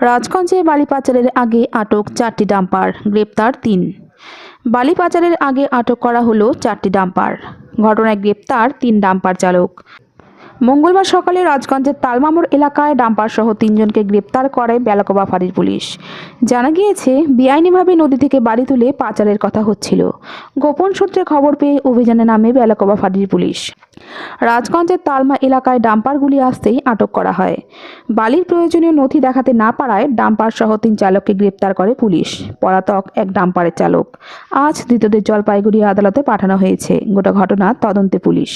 রাজগঞ্জে বালি পাচারের আগে আটক চারটি ডাম্পার, গ্রেপ্তার তিন। বালি পাচারের আগে আটক করা হলো চারটি ডাম্পার। ঘটনায় গ্রেপ্তার তিন ডাম্পার চালক। মঙ্গলবার সকালে রাজগঞ্জের তালমামুর এলাকায় ডাম্পার সহ তিনজনকে গ্রেপ্তার করে বেলাকোবা ফাঁড়ির পুলিশ। জানা গিয়েছে, বেআইনিভাবে নদী থেকে বাড়ি তুলে পাচারের কথা হচ্ছিল। গোপন সূত্রে খবর পেয়ে অভিযানে নামে বেলাকোবা ফাঁড়ির পুলিশ। রাজগঞ্জের তালমা এলাকায় ডাম্পারগুলি আসতেই আটক করা হয়। বালির প্রয়োজনীয় নথি দেখাতে না পারায় ডাম্পার সহ তিন চালককে গ্রেপ্তার করে পুলিশ। পলাতক এক ডাম্পারের চালক। আজ ধৃতদের জলপাইগুড়ি আদালতে পাঠানো হয়েছে। গোটা ঘটনা তদন্তে পুলিশ।